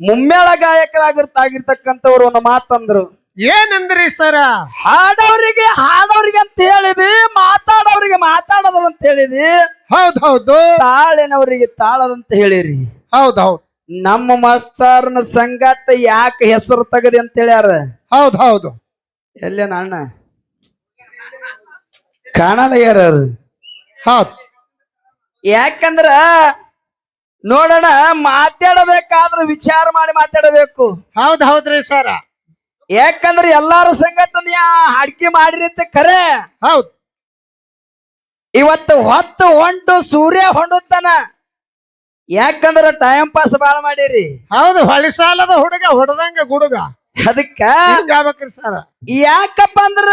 ಮುಮ್ಮೇಳ ಗಾಯಕರಾಗಿರ್ತಾಗಿರ್ತಕ್ಕಂಥವ್ರು ಒಂದು ಮಾತಂದ್ರು. ಏನಂದ್ರಿ ಸರ? ಹಾಡೋರಿಗೆ ಹಾಡೋರಿಗೆ ಅಂತ ಹೇಳಿದಿ ಮಾತಾಡೋರಿಗೆ ಮಾತಾಡೋದ್ರು ಅಂತ ಹೇಳಿದಿ. ಹೌದ್ ಹೌದು. ತಾಳಿನವರಿಗೆ ತಾಳದಂತ ಹೇಳಿರಿ. ಹೌದ್ ಹೌದ್. ನಮ್ಮ ಮಾಸ್ತರ್ನ ಸಂಗಾಟ ಯಾಕೆ ಹೆಸರು ತಗದಿ ಅಂತ ಹೇಳ್ಯಾರ? ಹೌದ್ ಹೌದು. ಎಲ್ಲೇನ ಅಣ್ಣ? ಕಾಣಲ್ಲ ಯಾರು ಹೌದ್. ಯಾಕಂದ್ರ ನೋಡೋಣ ಮಾತಾಡಬೇಕಾದ್ರೆ ವಿಚಾರ ಮಾಡಿ ಮಾತಾಡಬೇಕು. ಹೌದ್ ಹೌದ್ರಿ ಸರ್. ಯಾಕಂದ್ರೆ ಎಲ್ಲಾರು ಸಂಘಟನೆಯ ಅಡ್ಗೆ ಮಾಡಿರಿ ಅಂತ ಖರೆ. ಹೌದ್. ಇವತ್ತು ಹೊತ್ತು ಹೊಂಟು ಸೂರ್ಯ ಹೊಂಡುತ್ತಾನ. ಯಾಕಂದ್ರೆ ಟೈಮ್ ಪಾಸ್ ಬಾಳ ಮಾಡಿರಿ. ಹೌದು ಹೊಳಿ ಸಾಲದ ಹುಡುಗ ಹೊಡೆದಂಗ ಗುಡುಗ. ಅದಕ್ಕ ಸರ್. ಯಾಕಪ್ಪ ಅಂದ್ರ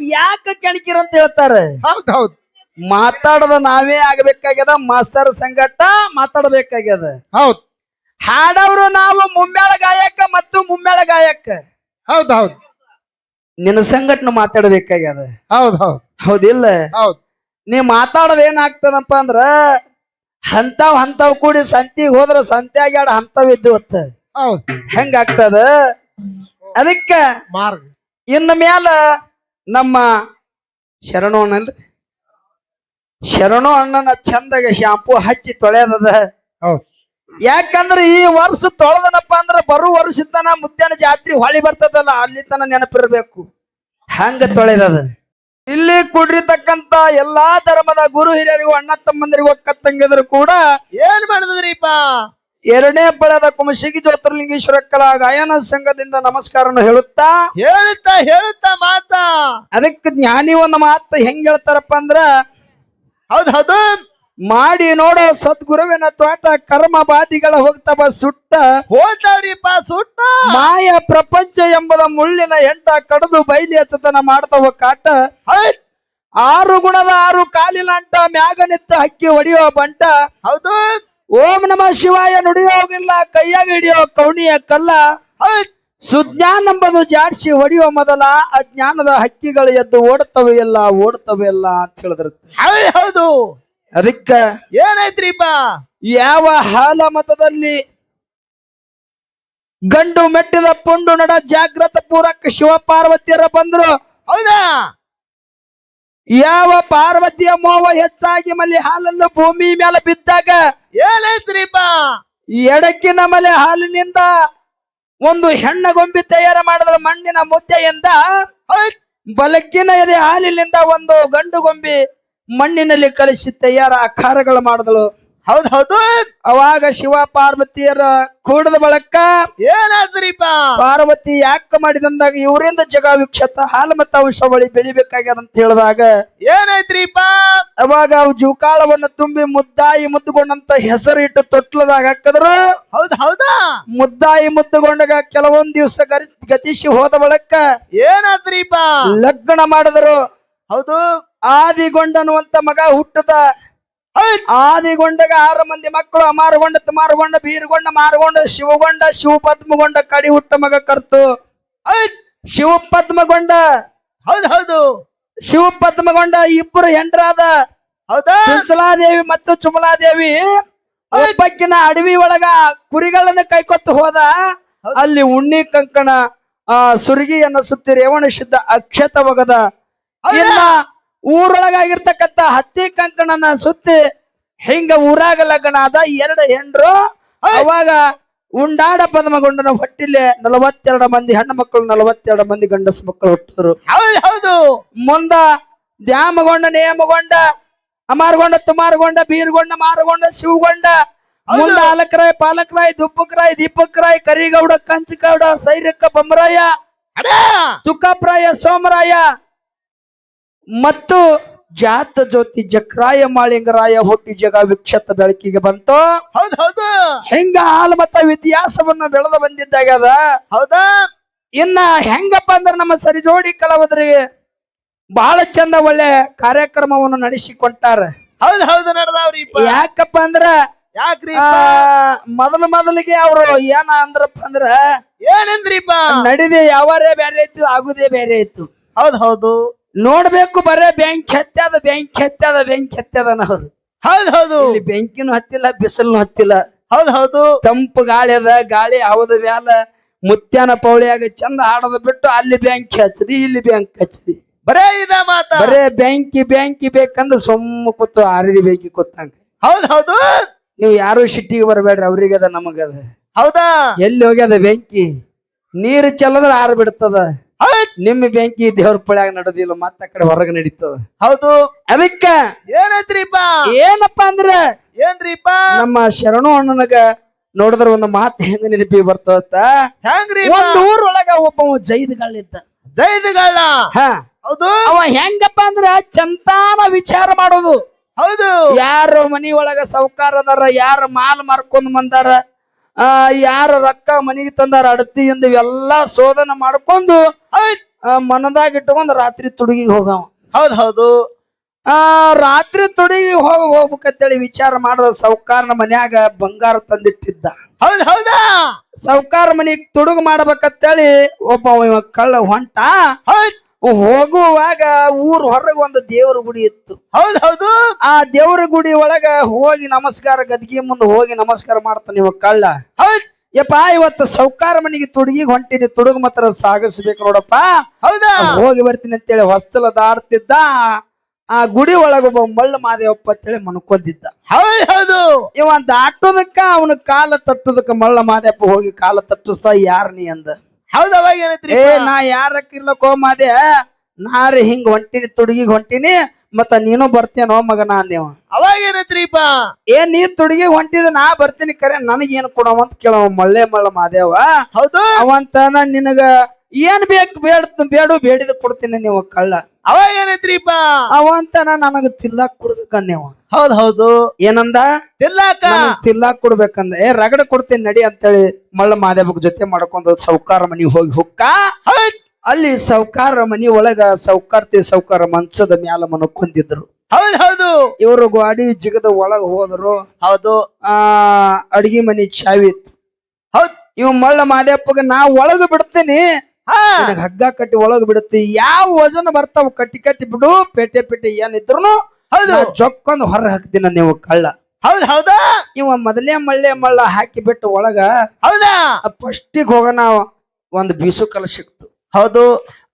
ಯಾಕ ಕೆಣಕಿರ ಅಂತ ಹೇಳ್ತಾರ. ಹೌದ್ ಹೌದ್. ಮಾತಾಡದ ನಾವೇ ಆಗ್ಬೇಕಾಗ್ಯದ ಮಾಸ್ತರ್ ಸಂಗಟ ಮಾತಾಡ್ಬೇಕಾಗ್ಯದ. ಹೌದ್. ಹಾಡವ್ರು ನಾವು ಮುಮ್ಮೇಳ ಗಾಯಕ ಮತ್ತು ಮುಮ್ಮೇಳ ಗಾಯಕ. ಹೌದ್ ಹೌದ್. ನಿನ್ನ ಸಂಘಟನೆ ಮಾತಾಡ್ಬೇಕಾಗ್ಯದ. ಹೌದ್ ಹೌದ್. ಹೌದಿಲ್ಲ? ಹೌದ್. ನೀ ಮಾತಾಡೋದ್ ಏನಾಗ್ತದಪ್ಪ ಅಂದ್ರ ಹಂತಾವ್ ಹಂತಾವ್ ಕೂಡಿ ಸಂತಿಗ್ ಹೋದ್ರ ಸಂತ್ಯಾಗ ಎರಡು ಹಂತವ್ ಇದ್ದು ಹೊತ್ತ ಹೌದ್. ಹೆಂಗಾಗ್ತದ? ಅದಕ್ಕ ಮಾರ್ಗ. ಇನ್ನು ಮ್ಯಾಲ ನಮ್ಮ ಶರಣು ಅಣ್ಣಲ್ರಿ ಶರಣು ಅಣ್ಣನ ಚಂದಗೆ ಶಾಂಪೂ ಹಚ್ಚಿ ತೊಳೆಯದ ಹೌದು. ಯಾಕಂದ್ರ ಈ ವರ್ಷ ತೊಳೆದನಪ್ಪ ಅಂದ್ರ ಬರು ವರ್ಷದನ ಮುದ್ಯಾನ ಜಾತ್ರೆ ಹೊಳಿ ಬರ್ತದಲ್ಲ ಅಲ್ಲಿ ತನ ನೆನಪಿರ್ಬೇಕು. ಹಂಗ ತೊಳೆದದ. ಇಲ್ಲಿ ಕುಡ್ರಿತಕ್ಕಂತ ಎಲ್ಲಾ ಧರ್ಮದ ಗುರು ಹಿರಿಯರಿಗೂ ಅಣ್ಣ ತಮ್ಮಂದರಿಗೂ ಅಕ್ಕ ತಂಗಿದ್ರು ಕೂಡ ಏನ್ ಮಾಡಿದ್ರಿಪ್ಪ? ಎರಡನೇ ಪಳದ ಕುಮಶಿಗಿ ಜ್ಯೋತಿರ್ಲಿಂಗೇಶ್ವರ ಕಲಾ ಗಾಯನ ಸಂಘದಿಂದ ನಮಸ್ಕಾರ ಹೇಳುತ್ತಾ. ಹೇಳುತ್ತಾ ಹೇಳುತ್ತಾ ಮಾತಾ. ಅದಕ್ಕೆ ಜ್ಞಾನಿ ಒಂದು ಮಾತು ಹೆಂಗ್ ಹೇಳ್ತಾರಪ್ಪ ಅಂದ್ರ ಹೌದ್ ಹೌದು. ಮಾಡಿ ನೋಡ ಸದ್ಗುರುವಿನ ತೋಟ ಕರ್ಮ ಬಾದಿಗಳ ಹೋಗ್ತವ ಸುಟ್ಟ. ಹೋದವ್ರಿಪ್ಪ ಸುಟ್ಟ. ಮಾಯ ಪ್ರಪಂಚ ಎಂಬುದ ಮುಳ್ಳಿನ ಹೆಂಟ ಕಡದು ಬೈಲಿ ಹಚ್ಚತನ ಮಾಡ್ತವ ಕಾಟ. ಆರು ಗುಣದ ಆರು ಕಾಲಿನ ಅಂಟ ಮ್ಯಾಗ ನಿತ್ತ ಹಕ್ಕಿ ಹೊಡಿಯೋ ಬಂಟ. ಹೌದು. ಓಂ ನಮ ಶಿವಾಯ ನುಡಿಯೋಗಿಲ್ಲ ಕೈಯಾಗ ಹಿಡಿಯೋ ಕೌಣಿಯ ಕಲ್ಲ. ಹೌದ್. ಸುಜ್ಞಾನ ಎಂಬುದು ಜಾಡ್ಸಿ ಹೊಡೆಯುವ ಮೊದಲ ಅಜ್ಞಾನದ ಹಕ್ಕಿಗಳು ಎದ್ದು ಓಡ್ತವೆ ಎಲ್ಲ ಓಡ್ತವೆ ಎಲ್ಲ ಅಂತ ಹೇಳಿದ್ರು ಹೌದ್ ಹೌದು. ಅದಕ್ಕ ಏನೈತ್ರಿಪ್ಪ ಯಾವ ಹಾಲ ಮತದಲ್ಲಿ ಗಂಡು ಮೆಟ್ಟಿದ ಪುಂಡು ನಡ ಜಾಗ್ರತ ಪೂರಕ ಶಿವ ಪಾರ್ವತಿಯರ ಬಂದ್ರು? ಹೌದಾ? ಯಾವ ಪಾರ್ವತಿಯ ಮೋವ ಹೆಚ್ಚಾಗಿ ಮಲ್ಲಿ ಹಾಲನ್ನು ಭೂಮಿ ಮೇಲೆ ಬಿದ್ದಾಗ? ಏನೈತ್ರಿಪ್ಪ ಎಡಕ್ಕಿನ ಮಲೆ ಹಾಲಿನಿಂದ ಒಂದು ಹೆಣ್ಣ ಗೊಂಬೆ ತಯಾರು ಮಾಡಿದ ಮಣ್ಣಿನ ಮುದ್ದೆಯಿಂದ ಬಲಕ್ಕಿನ ಎದೆ ಹಾಲಿನಿಂದ ಒಂದು ಗಂಡು ಗೊಂಬೆ ಮಣ್ಣಿನಲ್ಲಿ ಕಲಿಸಿ ತಯಾರ ಆಕಾರಗಳು ಮಾಡಿದಳು. ಹೌದ್ ಹೌದು. ಅವಾಗ ಶಿವ ಪಾರ್ವತಿಯರ ಕೂಡದ ಬಳಕ ಏನಾದ್ರಿಪ್ಪ? ಪಾರ್ವತಿ ಯಾಕೆ ಮಾಡಿದಂದಾಗ ಇವರಿಂದ ಜಗ ವಿಕ್ಷತ ಹಾಲು ಮತ್ತು ವಂಶಾವಳಿ ಬೆಳಿಬೇಕಾಗ್ಯದ ಅಂತ ಹೇಳಿದಾಗ ಏನಾಯ್ತ್ರೀಪ ಅವಾಗ ಅವು ಜೂಕಾಳವನ್ನ ತುಂಬಿ ಮುದ್ದಾಯಿ ಮುದ್ದುಗೊಂಡಂತ ಹೆಸರಿಟ್ಟು ತೊಟ್ಲದಾಗ ಹಾಕಿದ್ರು. ಹೌದ್ ಹೌದಾ? ಮುದ್ದಾಯಿ ಮುದ್ದುಗೊಂಡಾಗ ಕೆಲವೊಂದ್ ದಿವಸ ಗರಿ ಗತಿಸಿ ಹೋದ ಬಳಕ ಏನಾದ್ರಿಪ್ಪ? ಲಗ್ನ ಮಾಡಿದ್ರು. ಹೌದು. ಆದಿಗೊಂಡನುವಂತ ಮಗ ಹುಟ್ಟದ ಆದಿಗೊಂಡಗ ಆರು ಮಂದಿ ಮಕ್ಕಳು ಅಮಾರುಗೊಂಡ ತುಮಾರುಗೊಂಡ ಬೀರುಗೊಂಡ ಮಾರುಗೊಂಡ ಶಿವಗೊಂಡ ಶಿವ ಪದ್ಮಗೊಂಡ ಕಡಿ ಹುಟ್ಟ ಮಗ ಕರ್ತು. ಶಿವ ಪದ್ಮಗೊಂಡ ಹೌದ್ ಹೌದು. ಶಿವ ಪದ್ಮಗೊಂಡ ಇಬ್ಬರು ಹೆಂಡ್ರಾದ. ಹೌದಾ? ಚುಂಚಲಾದೇವಿ ಮತ್ತು ಚುಮಲಾದೇವಿ ಬಗ್ಗಿನ ಅಡವಿ ಒಳಗ ಕುರಿಗಳನ್ನ ಕೈಕೊತ್ತು ಹೋದ. ಅಲ್ಲಿ ಉಣ್ಣಿ ಕಂಕಣ ಆ ಸುರಿಗಿಯನ್ನ ಸುತ್ತಿ ರೇವಣ ಶುದ್ಧ ಅಕ್ಷತ ಒಗದ. ಇನ್ನ ಊರೊಳಗಾಗಿರ್ತಕ್ಕಂತ ಹತ್ತಿ ಕಂಕಣನ ಸುತ್ತಿ ಹಿಂಗ ಊರಾಗ ಲಗ್ನ ಆದ ಎರಡು ಹೆಂಡ್ರು. ಅವಾಗ ಉಂಡಾಡ ಪದ್ಮಗೊಂಡನ ಹೊಟ್ಟಿಲೆ ನಲವತ್ತೆರಡು ಮಂದಿ ಹೆಣ್ಣು ಮಕ್ಕಳು ನಲವತ್ತೆರಡು ಮಂದಿ ಗಂಡಸ ಮಕ್ಕಳು ಹುಟ್ಟಿದ್ರು. ಹೌದ್ ಮುಂದ ದ್ಯಾಮಗೊಂಡ ನೇಮಗೊಂಡ ಅಮಾರ್ಗೊಂಡ ತುಮಾರ್ಗೊಂಡ ಬೀರ್ಗೊಂಡ ಮಾರಗೊಂಡ ಶಿವಗೊಂಡ. ಮುಂದ ಅಲಕರಾಯ್ ಪಾಲಕರಾಯ್ ದುಪ್ಪಕರಾಯ್ ದೀಪಕರಾಯ್ ಕರಿಗೌಡ ಕಂಚಗೌಡ ಸೈರಕ್ಕ ಬೊಮ್ಮರಾಯ ತುಕ್ಕಪ್ರಾಯ ಸೋಮರಾಯ ಮತ್ತು ಜಾತ ಜ್ಯೋತಿ ಜಕ್ರಾಯ ಮಾಳಿಂಗರಾಯ ಹುಟ್ಟಿ ಜಗ ವಿಕ್ಷತ ಬೆಳಕಿಗೆ ಬಂತು. ಹೌದ್ ಹೌದು. ಹೆಂಗ ಹಾಲು ಮತ್ತ ವ್ಯತ್ಯಾಸವನ್ನ ಬಂದಿದ್ದಾಗ ಅದ? ಹೌದಾ? ಇನ್ನ ಹೆಂಗಪ್ಪ ಅಂದ್ರೆ ನಮ್ಮ ಸರಿಜೋಡಿ ಕಲಾವಿದರಿಗೆ ಬಹಳ ಚಂದ ಒಳ್ಳೆ ಕಾರ್ಯಕ್ರಮವನ್ನು ನಡೆಸಿಕೊಟ್ಟಾರ. ಹೌದು ಹೌದು ನಡೆದವ್ರಿ ಯಾಕಪ್ಪ ಅಂದ್ರ ಯಾಕ್ರಿ ಮೊದಲು ಮೊದಲಿಗೆ ಅವರು ಏನ ಅಂದ್ರಪ್ಪ ಅಂದ್ರ ಏನಂದ್ರಿಪ್ಪ? ನಡಿದೆ ಯಾವಾರೇ ಬೇರೆ ಇತ್ತು ಆಗುದೇ ಬೇರೆ ಇತ್ತು. ಹೌದ್ ಹೌದು. ನೋಡ್ಬೇಕು ಬರೇ ಬೆಂಕಿ ಹತ್ಯದ ಬೆಂಕಿ ಹತ್ಯದ ಬೆಂಕಿ ಹತ್ಯದ ಅವ್ರು. ಹೌದು ಹೌದು. ಇಲ್ಲಿ ಬೆಂಕಿನೂ ಹತ್ತಿಲ್ಲ ಬಿಸಿಲ್ನು ಹತ್ತಿಲ್ಲ. ಹೌದು ಹೌದು. ತಂಪು ಗಾಳಿ ಅದ ಗಾಳಿ ಹೌದ ಮ್ಯಾಲ? ಮುತ್ಯಾನ ಪೌಳಿಯಾಗ ಚಂದ ಹಾಡದ ಬಿಟ್ಟು ಅಲ್ಲಿ ಬೆಂಕಿ ಹಚ್ಚದಿ ಇಲ್ಲಿ ಬೆಂಕಿ ಹಚ್ಚದಿ. ಬರೇ ಇದ ಮಾತ. ಬರೇ ಬೆಂಕಿ ಬೆಂಕಿ ಬೇಕಂದ್ರೆ ಸೊಮ್ಮ ಕೂತು ಆರಿದಿ ಬೆಂಕಿ ಕೂತಂಗ. ಹೌದು ಹೌದು. ನೀವು ಯಾರು ಸಿಟ್ಟಿಗೆ ಬರಬೇಡ್ರಿ ಅವ್ರಿಗದ ನಮಗದ. ಹೌದಾ? ಎಲ್ಲಿ ಹೋಗ್ಯದ ಬೆಂಕಿ ನೀರು ಚೆಲ್ಲದ್ರ ಆರ್ ಬಿಡ್ತದ. ನಿಮ್ಮ ಬೆಂಕಿ ದೇವ್ರ ಪಳ್ಯಾಗ ನಡೆದಿಲ್ಲ ಮತ್ತ ಕಡೆ ಹೊರಗೆ ನಡೀತದ. ಹೌದು. ಅದಕ್ಕ ಏನೈತ್ರಿಪ್ಪ? ಏನಪ್ಪಾ ಅಂದ್ರ ಏನ್ರಿಪ್ಪ? ನಮ್ಮ ಶರಣು ಅಣ್ಣನಗ ನೋಡಿದ್ರ ಒಂದು ಮಾತು ಹೆಂಗ ನೆನಪಿ ಬರ್ತದ? ಹೆಂಗ್ರಿ ಒಂದ್ ಊರೊಳಗ ಒಬ್ಬ ಜೈದ್ಗಳಿದ್ದ ಜೈದ್ಗಳ ಹ. ಹೌದು. ಅವ ಹೆಂಗಪ್ಪ ಅಂದ್ರ ಚಂತಾನ ವಿಚಾರ ಮಾಡೋದು. ಹೌದು. ಯಾರ ಮನಿ ಒಳಗ ಸೌಕಾರ ಅದಾರ ಯಾರ ಮಾಲ್ ಮಾರ್ಕೊಂಡ್ ಬಂದಾರ ಆ ಯಾರ ರೊಕ್ಕ ಮನಿಗೆ ತಂದಾರ ಅಡತಿಯಿಂದ ಇವೆಲ್ಲಾ ಶೋಧನ ಮಾಡ್ಕೊಂಡು ಮನದಾಗ ಇಟ್ಕೊಂಡ್ ರಾತ್ರಿ ತುಡುಗಿಗೆ ಹೋಗವ. ಹೌದ್ ಹೌದು. ಆ ರಾತ್ರಿ ತುಡುಗಿ ಹೋಗ ಹೋಗ್ಬೇಕಂತೇಳಿ ವಿಚಾರ ಮಾಡದ ಸೌಕಾರನ ಮನ್ಯಾಗ ಬಂಗಾರ ತಂದಿಟ್ಟಿದ್ದ. ಹೌದ್ ಹೌದಾ? ಸೌಕಾರ ಮನಿಗ್ ತುಡುಗು ಮಾಡ್ಬೇಕಂತೇಳಿ ಒಬ್ಬ ಕಳ್ಳ ಹೊಂಟ. ಹೌದ್. ಹೋಗುವಾಗ ಊರ್ ಹೊರಗೆ ಒಂದು ದೇವ್ರ ಗುಡಿ ಇತ್ತು. ಹೌದೌದು ಹೌದು. ಆ ದೇವ್ರ ಗುಡಿ ಒಳಗ ಹೋಗಿ ನಮಸ್ಕಾರ ಗದ್ಗಿ ಮುಂದೆ ಹೋಗಿ ನಮಸ್ಕಾರ ಮಾಡ್ತಾನೆ ಇವಾಗ ಕಳ್ಳ. ಹೌದ್. ಯಪ್ಪ ಇವತ್ತು ಸೌಕಾರ ಮನೆಗೆ ತುಡುಗಿ ಹೊಂಟಿನಿ ತುಡುಗ ಮಾತ್ರ ಸಾಗಿಸ್ಬೇಕು ನೋಡಪ್ಪ. ಹೌದಾ? ಹೋಗಿ ಬರ್ತೀನಿ ಅಂತೇಳಿ ಹೊಸ್ತಲ ದಾಡ್ತಿದ್ದ ಆ ಗುಡಿ ಒಳಗೊಬ್ಬ ಮಳ್ಳ ಮಾದೇವಪ್ಪ ಅಂತೇಳಿ ಮನ್ಕೊಂಡಿದ್ದ ಹೌದ್ ಹೌದು. ಇವ ದಾಟೋದಕ್ಕ ಅವನ ಕಾಲ ತಟ್ಟೋದಕ್ಕ ಮಳ್ಳ ಮಾದೇವಪ್ಪ ಹೋಗಿ ಕಾಲ ತಟ್ಟಿಸ್ತಾ ಯಾರ ನೀ ಅಂದ. ಹೌದ್ ಅವಾಗ ಏನೈತ್ರಿ ಏ ನಾ ಯಾರಕ್ಕಿರ್ಲಕೋ ಮಾದೆ ನಾರಿ ಹಿಂಗ್ ಹೊಂಟಿನಿ ತುಡುಗಿಗ್ ಹೊಂಟಿನಿ ಮತ್ತ ನೀನು ಬರ್ತೇನೋ ಮಗನ ಅಂದೇವ. ಅವಾಗ ಏನೈತ್ರಿಪ್ಪ ಏನ್ ನೀ ತುಡುಗಿ ಹೊಂಟಿದ ನಾ ಬರ್ತೀನಿ ಕರೆ ನನಗೇನ್ ಕೊಡವ ಅಂತ ಕೇಳವ ಮಳ್ಳೆ ಮಳ್ಳ ಮಾದೇವ. ಹೌದು. ಅವಂತ ನಾನ್ ನಿನಗ ಏನ್ ಬೇಕು ಬೇಡ ಬೇಡು ಬೇಡಿದ ಕೊಡ್ತೀನಿ ನೀವು ಕಳ್ಳ. ಅವ ಏನೈತ್ರಿಪ್ಪ ಅವಂತನ ನನಗ ತಿಲ್ಲಾಕ್ ನೀವು. ಹೌದ್ ಹೌದು. ಏನಂದ? ತಿಲ್ಲಾಕ? ತಿಲ್ಲಾಕ್ ಕೊಡ್ಬೇಕಂದ. ಏ ರಗಡ ಕೊಡ್ತೀನಿ ನಡಿ ಅಂತೇಳಿ ಮಳ್ಳ ಮಾದೇವ ಜೊತೆ ಮಾಡ್ಕೊಂಡು ಸೌಕಾರ ಮನಿ ಹೋಗಿ ಹುಕ್ಕ. ಅಲ್ಲಿ ಸೌಕಾರ ಮನಿ ಒಳಗ ಸೌಕಾರ್ತಿ ಸೌಕಾರ ಮಂಚದ ಮ್ಯಾಲ ಮನಕೊಂಡಿದ್ರು ಹೌದ್ ಹೌದು. ಇವರು ಗಾಡಿ ಜಿಗದ ಒಳಗ ಹೋದ್ರು. ಹೌದು. ಆ ಅಡಿಗೆ ಮನಿ ಚಾವಿತ್ ಇತ್ತು. ಹೌದ್. ಇವ್ ಮಳ್ಳ ಮಾದೇಪ್ಪಗ ನಾ ಒಳಗ ಬಿಡ್ತೀನಿ. ನಿನಗ್ ಹಗ್ಗ ಕಟ್ಟಿ ಒಳಗ್ ಬಿಡುತ್ತೆ ಯಾವ ವಜನ ಬರ್ತಾವ ಕಟ್ಟಿ ಕಟ್ಟಿ ಬಿಡು ಪೇಟೆ ಪೇಟೆ ಏನಿದ್ರು ಹೌದು. ಜೊಕ್ಕೊಂದು ಹೊರ ಹಾಕ್ತೀನ ನೀವು ಕಳ್ಳ. ಹೌದ್ ಹೌದಾ. ಇವ ಮೊದಲೇ ಮಳ್ಳೆ ಮಳ್ಳ ಹಾಕಿ ಬಿಟ್ಟು ಒಳಗ ಹೌದಾ. ಫಸ್ಟಿಗೆ ಹೋಗೋಣ ಒಂದು ಬೀಸು ಕಲ್ಲು ಸಿಕ್ತು. ಹೌದು.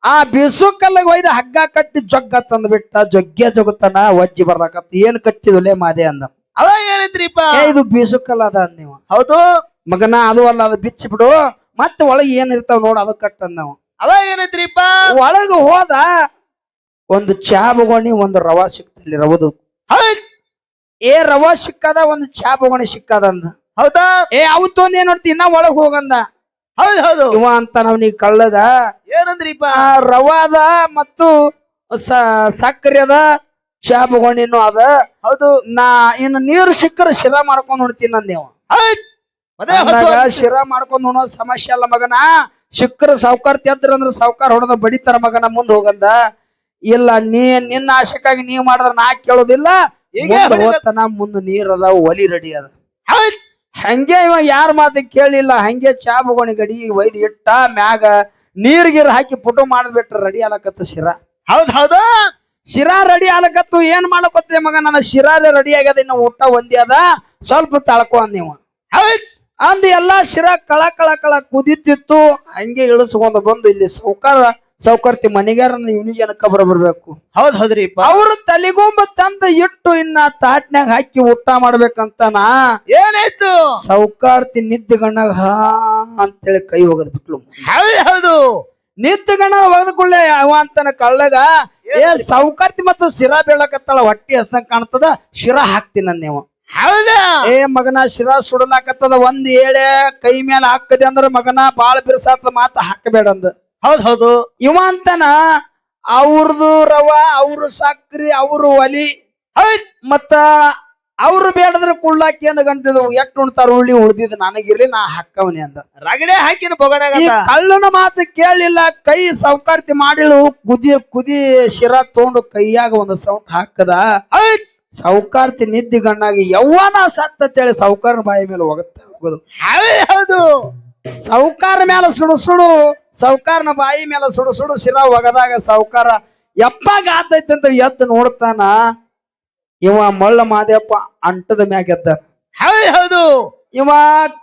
ಆ ಬೀಸು ಕಲ್ಲಿಗೆ ಒಯ್ದ ಹಗ್ಗ ಕಟ್ಟಿ ಜೊಗ್ಗ ತಂದ್ ಬಿಟ್ಟ ಜೊಗ್ಗೆ ಜೊಗತನ ಒಜ್ಜಿ ಬರ್ಲಾಕತ್ತ. ಏನ್ ಕಟ್ಟಿದ್ಲೇ ಮಾದೆ ಅಂದ. ಅದ ಏನಿದ್ರಿಪ್ಪ ಇದು ಬೀಸು ಕಲ್ಲ ಅದ ಅಂದ್ ನೀವು. ಹೌದು. ಮಗನ ಅದು ಅಲ್ಲ ಅದು ಬಿಚ್ಚಿ ಬಿಡು. ಮತ್ತೆ ಒಳಗೆ ಏನ್ ಇರ್ತಾವ ನೋಡಿ ಅದಕ್ಕೆ ಕಟ್ಟಂದ್ ನಾವು. ಅದ ಏನೈತ್ರಿಪ್ಪ? ಒಳಗ ಹೋದ ಒಂದು ಚಾ ಬಗೋಣಿ ಒಂದು ರವಾ ಸಿಕ್ತಲ್ಲಿ ರವದು. ಏ ರವಾ ಸಿಕ್ಕದ ಒಂದು ಚಾ ಬಗೋಣಿ ಸಿಕ್ಕದ ಅಂದ ಹೌದಾ? ಏ ಅವತ್ತು ಒಂದ್ ಏನ್ ನೋಡ್ತಿ ಇನ್ನ ಒಳಗ್ ಹೋಗಂದ. ಹೌದ್ ಹೌದು. ಇವ ಅಂತ ನಾವ್ ಕಳ್ಳಗ. ಏನಂದ್ರಿಪ್ಪ? ರವಾ ಅದ ಮತ್ತು ಸಕ್ಕರೆ ಅದ ಚಾ ಬಗೋಣಿನೂ ಅದ. ಹೌದು. ನಾ ಇನ್ನು ನೀರು ಸಿಕ್ಕರೆ ಶಿಲಾ ಮಾಡ್ಕೊಂಡ್ ನೋಡ್ತೀನಿ ನಂದೇವ ಶಿರಾ ಮಾಡ್ಕೊಂಡ್ ಉಣೋ ಸಮಸ್ಯೆ ಅಲ್ಲ ಮಗನ. ಶುಕ್ರ ಸಾವುಕಾರ ತೆದ್ರ ಅಂದ್ರ ಸಾವುಕಾರ ಹೊಡೆದ ಬಡಿತಾರ ಮಗನ ಮುಂದ್ ಹೋಗಂದ. ಇಲ್ಲ ನೀ ನಿನ್ನ ಆಶಕ್ಕಾಗಿ ನೀವ್ ಮಾಡಿದ್ರ ನಾ ಕೇಳೋದಿಲ್ಲ. ಹೀಗೆ ಮುಂದ್ ನೀರ್ ಅದ ಒಲಿ ರೆಡಿ ಅದ. ಹಂಗೆ ಇವ ಯಾರ ಮಾತು ಕೇಳಿಲ್ಲ ಹಂಗೆ ಚಾ ಬಗೋಣಿ ಗಡಿ ಒಯ್ದು ಇಟ್ಟ ಮ್ಯಾಗ ನೀರ್ ಗೀರ್ ಹಾಕಿ ಪುಟ ಮಾಡಿದ್ಬಿಟ್ರ ರೆಡಿ ಆಲಕತ್ತ ಶಿರ. ಹೌದ್ ಹೌದು. ಶಿರಾ ರೆಡಿ ಆಲಕತ್ತು ಏನ್ ಮಾಡಕತ್ತೆ ಮಗ? ನನ್ನ ಶಿರಾರೆ ರೆಡಿ ಆಗ್ಯದ ಇನ್ನು ಊಟ ಒಂದೇ ಅದ. ಸ್ವಲ್ಪ ತಳ್ಕೊ ಅಂದ್ ನೀವು ಹೌದ್. ಅಂದ ಎಲ್ಲಾ ಶಿರ ಕಳ ಕಳ ಕಳ ಕುದಿತಿತ್ತು ಹಂಗೆ ಇಳಿಸ್ಕೊಂಡು ಬಂದು ಇಲ್ಲಿ ಸೌಕಾರ ಸೌಕರ್ತಿ ಮನೆಗಾರ ಇವನಿಗೆ ಏನಕ್ಕ ಬರಬರ್ಬೇಕು ಹೌದ್ ಹೌದ್ರಿ ಅವ್ರ ತಲೆಗೊಂಬ ತಂದ ಇಟ್ಟು ಇನ್ನ ತಾಟ್ನಾಗ ಹಾಕಿ ಊಟ ಮಾಡ್ಬೇಕಂತನಾ ಏನಾಯ್ತು? ಸೌಕಾರ್ತಿ ನಿದ್ದೆಗಣ್ಣಾಗ ಹಾ ಅಂತೇಳಿ ಕೈ ಒಗದ್ ಬಿಟ್ಲು. ಹೌದ್ ಹೌದು. ನಿದ್ದೆಗಣ್ಣ ಒಗದ್ಕೊಳ್ಳೆ ಅವ ಅಂತನ ಕಳ್ಳಗ ಏ ಸೌಕಾರ್ತಿ ಮತ್ತ ಶಿರಾ ಬೀಳಕತ್ತಳ ಹೊಟ್ಟಿ ಹಸ್ದಂಗ ಕಾಣ್ತದ ಶಿರಾ ಹಾಕ್ತೀನಿ ನೀವು ಹೌದಾ. ಏ ಮಗನ ಶಿರ ಸುಡಲಾಕತ್ತದ ಒಂದ್ ಏಳೆ ಕೈ ಮೇಲೆ ಹಾಕದೆ ಅಂದ್ರ ಮಗನ ಬಾಳ ಬಿರ್ಸಾತ ಮಾತ ಹಾಕಬೇಡ ಅಂದ ಹೌದ್ ಹೌದು. ಇವ ಅಂತನ ಅವ್ರದು ರವ ಅವ್ರ ಸಕ್ರಿ ಅವ್ರು ಒಲಿ ಹೌದ್. ಮತ್ತ ಅವ್ರು ಬೇಡದ್ರ ಕುಳ್ಳಾಕಿ ಏನ್ ಗಂಟಿದ್ವು ಎಟ್ ಉಣ್ತಾರ ಉಳ್ಳಿ ಉಳ್ದಿದ್ ನನಗಿರ್ಲಿ ನಾ ಹಾಕವನಿ ಅಂದ. ರಗಡೆ ಹಾಕಿನ ಈ ಬೊಗಣಾಗತ್ತ ಕಳ್ಳನ ಮಾತು ಕೇಳಿಲ್ಲ ಕೈ ಸೌಕಾರ್ತಿ ಮಾಡಿಳು ಕುದಿ ಕುದಿ ಶಿರ ತಗೊಂಡು ಕೈಯಾಗ ಒಂದು ಸೌಂಡ್ ಹಾಕದ. ಹೌದ್. ಸೌಕಾರ್ತಿ ನಿದ್ದಿ ಗಣ್ಣಾಗಿ ಯವ್ವನ ಸತ್ತೇಳಿ ಸೌಕಾರ ಬಾಯಿ ಮೇಲೆ ಹೋಗುತ್ತೆ ಹೋಗೋದು. ಹೌದ್ ಹೌದು. ಸಾವುಕಾರ ಮೇಲೆ ಸುಡು ಸುಡು ಸಾವುಕಾರನ ಬಾಯಿ ಮೇಲೆ ಸುಡು ಸುಡು ಶಿರಾ ಒಗದಾಗ ಸಾವುಕಾರ ಎಪ್ಪಾಗ ಆತೈತೆ ಅಂತ ಎದ್ದು ನೋಡ್ತಾನ ಇವ ಮಳ್ಳ ಮಾದೇಪ್ಪ ಅಂಟದ ಮ್ಯಾಗ ಎದ್ದ. ಹೌದು. ಇವ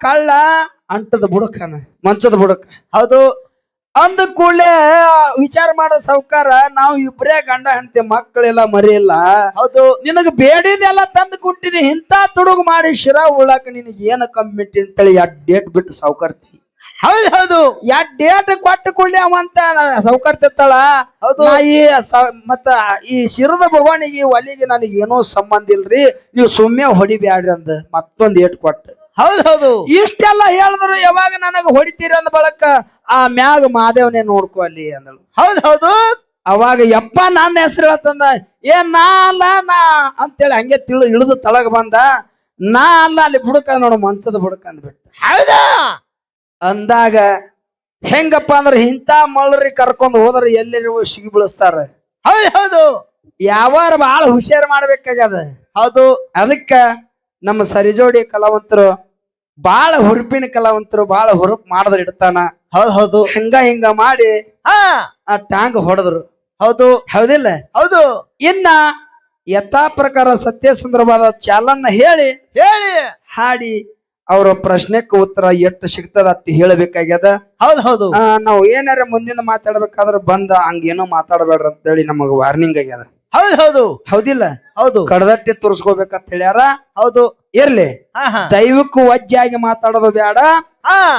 ಕಳ್ಳ ಅಂಟದ ಬುಡಕನ ಮಂಚದ ಬುಡಕ. ಹೌದು. ಅಂದ ಕೂಡಲೇ ವಿಚಾರ ಮಾಡೋ ಸೌಕಾರ ನಾವು ಇಬ್ರೇ ಗಂಡ ಹೆಂಡತಿ ಮಕ್ಕಳೆಲ್ಲ ಮರಿಯಲ್ಲ. ಹೌದು. ನಿನಗ ಬೇಡಿದೆಲ್ಲ ತಂದು ಕುಂಟಿನಿ ಇಂತ ತುಡುಗು ಮಾಡಿ ಶಿರಾ ಉಳ್ಳಾಕ ನಿನಗೆ ಏನ ಕಮ್ಮಿ ಅಂತೇಳಿ ಎರಡು ಡೇಟ್ ಬಿಟ್ಟು ಸೌಕರ್ತಿ ಹೌದು ಹೌದು. ಎರಡ್ ಡೇಟ್ ಕೊಟ್ಟ ಕೂಡಲೇ ಅವಂತ ಸೌಕರ್ತಿರ್ತಾಳ ಹೌದು. ಈ ಮತ್ತ ಈ ಶಿರದ ಭಗವಾನಿಗೆ ಒಲಿಗೆ ನನಗೆ ಏನೋ ಸಂಬಂಧ ಇಲ್ರಿ. ನೀವು ಸುಮ್ಮನೆ ಹೊಡಿಬ್ಯಾಡ್ರಿ ಅಂದ ಮತ್ತೊಂದ್ ಏಟ್ ಕೊಟ್ಟು. ಹೌದು ಹೌದು ಇಷ್ಟೆಲ್ಲ ಹೇಳಿದ್ರು ಯಾವಾಗ ನನಗ ಹೊಡಿತೀರಿ ಅಂದ ಬಳಕ ಆ ಮ್ಯಾಗ ಮಾದೇವನೇ ನೋಡ್ಕೊ ಅಲ್ಲಿ ಅಂದಳು. ಹೌದು ಹೌದು ಅವಾಗ ಯಪ್ಪ ನನ್ನ ಹೆಸರು ಹೇಳ್ತಂದ ಏ ನಾ ಅಲ್ಲ ನಾ ಅಂತೇಳಿ ಹಂಗೆ ತಿಳು ಇಳಿದು ತಳಗ ಬಂದ. ನಾ ಅಲ್ಲ ಅಲ್ಲಿ ಬುಡಕ ನೋಡು ಮಂಚದ ಬುಡಕ ಅಂದ್ಬಿಟ್ಟು. ಹೌದಾ? ಅಂದಾಗ ಹೆಂಗಪ್ಪ ಅಂದ್ರೆ ಇಂಥ ಮಳ್ಳರಿ ಕರ್ಕೊಂಡು ಹೋದ್ರೆ ಎಲ್ಲರಿಗೂ ಸಿಗಿ ಬೀಳಿಸ್ತಾರ? ಹೌದು ಹೌದು ಯಾವಾರ ಬಹಳ ಹುಷಾರು ಮಾಡ್ಬೇಕಾಗ್ಯದ. ಹೌದು. ಅದಕ್ಕ ನಮ್ಮ ಸರಿಜೋಡಿ ಕಲಾವಂತರು ಬಾಳ ಹುರುಪಿನ ಕಲಾವಂತರು ಬಾಳ ಹುರುಪ್ ಮಾಡಿದ್ರ ಇಡ್ತಾನ. ಹೌದು ಹೌದು. ಹಿಂಗ ಹಿಂಗ ಮಾಡಿ ಹಾ. ಆ ಟ್ಯಾಂಗ್ ಹೊಡೆದ್ರು. ಹೌದು. ಹೌದಿಲ್ಲ? ಹೌದು. ಇನ್ನ ಯಥಾ ಪ್ರಕಾರ ಸತ್ಯ ಸುಂದರವಾದ ಚಾಲನ್ನ ಹೇಳಿ ಹೇಳಿ. ಹಾಡಿ ಅವರ ಪ್ರಶ್ನೆಕ್ಕೆ ಉತ್ತರ ಎಷ್ಟು ಸಿಗ್ತದ ಅಷ್ಟು ಹೇಳಬೇಕಾಗ್ಯದ. ಹೌದು ಹೌದು. ನಾವು ಏನಾರ ಮುಂದಿನ ಮಾತಾಡ್ಬೇಕಾದ್ರೆ ಬಂದ ಹಂಗೇನೋ ಮಾತಾಡಬೇಡ್ರಿ ಅಂತೇಳಿ ನಮಗ ವಾರ್ನಿಂಗ್ ಆಗ್ಯದ. ಹೌದು ಹೌದು. ಹೌದಿಲ್ಲ. ಹೌದು. ಕಡದಟ್ಟಿ ತೋರಿಸ್ಕೋಬೇಕಂತ ಹೇಳ್ಯಾರ? ಹೌದು. ಇರ್ಲಿ. ದೈವಕ್ಕೂ ವಜ್ಜಾಗಿ ಮಾತಾಡೋದು ಬೇಡ.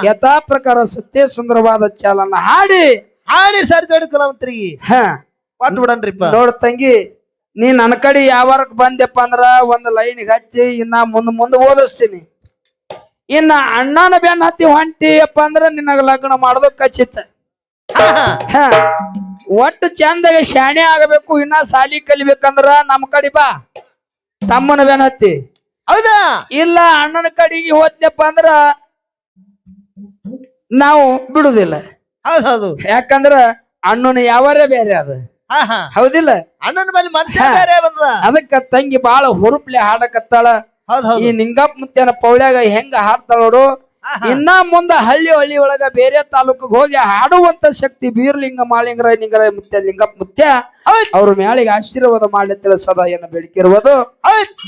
ಯಥಾ ಪ್ರಕಾರ ಸತ್ಯ ಸುಂದರವಾದ ಚಾಲನ ಹಾಡಿ. ಹಾಡಿ ಸರಿ ಜೋಡಿ ಕಲಾವಂತರಿಗೆ ಹ. ಪಾಟ್ ಬಿಡನ್ರಿಪ್ಪ. ನೋಡ್ ತಂಗಿ ನೀ ನನ್ನ ಕಡೆ ಯಾವಾರಕ್ ಬಂದೆಪ್ಪ ಅಂದ್ರ ಒಂದ್ ಲೈನ್ ಹಚ್ಚಿ ಇನ್ನ ಮುಂದ್ ಮುಂದ್ ಓದಿಸ್ತೀನಿ. ಇನ್ನ ಅಣ್ಣನ ಬೆನ್ನ ಹತ್ತಿ ಹೊಂಟಿಯಪ್ಪ ಅಂದ್ರ ನಿನಗ ಲಗ್ನ ಮಾಡೋದು ಖಚಿತ. ಹಾ. ಒಟ್ಟು ಚಂದ ಶಾಣೆ ಆಗಬೇಕು ಇನ್ನ ಸಾಲಿ ಕಲಿಬೇಕಂದ್ರ ನಮ್ ಕಡೆ ಬಾ. ತಮ್ಮನ ಬೆನತ್ತಿ ಹೌದಾ? ಇಲ್ಲ ಅಣ್ಣನ ಕಡೆಗೆ ಹೋದ್ನಪ್ಪ ಅಂದ್ರ ನಾವು ಬಿಡುದಿಲ್ಲ. ಹೌದೌದು. ಹೌದು ಯಾಕಂದ್ರ ಅಣ್ಣನ ಯಾವಾರೇ ಬೇರೆ ಅದ. ಹೌದಿಲ್ಲ? ಅಣ್ಣನ ಮೇಲೆ ಮನುಷ್ಯ ಹಾ. ಬೇರೆ ಬಂದ ಅದಕ್ಕ ತಂಗಿ ಬಾಳ ಹುರುಪ್ಲೆ ಹಾಡಕತ್ತಾಳ. ಹೌದು ಈ ನಿಂಗಪ್ಪ ಮುತ್ತೇನ ಪೌಳ್ಯಾಗ ಹೆಂಗ ಹಾಡ್ತಾಳ ನೋಡು. ಇನ್ನ ಮುಂದ ಹಳ್ಳಿ ಹಳ್ಳಿ ಒಳಗ ಬೇರೆ ತಾಲೂಕಿಗೆ ಹೋಗಿ ಹಾಡುವಂತ ಶಕ್ತಿ ಬೀರ್ಲಿಂಗ ಮಾಳಿಂಗರ ನಿಂಗರ ಮುತ್ಯ ಲಿಂಗ ಮುತ್ಯ. ಅವ್ರ ಮ್ಯಾಳಿಗೆ ಆಶೀರ್ವಾದ ಮಾಡಿ ತಿಳಿಸದ ಏನು ಬೇಡಿಕೆ ಇರುವುದು.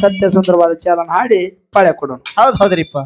ಸತ್ಯ ಸುಂದರವಾದ ಚಾಲನ ಹಾಡಿ ಪಾಳೆ ಕೊಡೋಣ ಹೌದ್ ಹೌದ್ರಿಪ್ಪ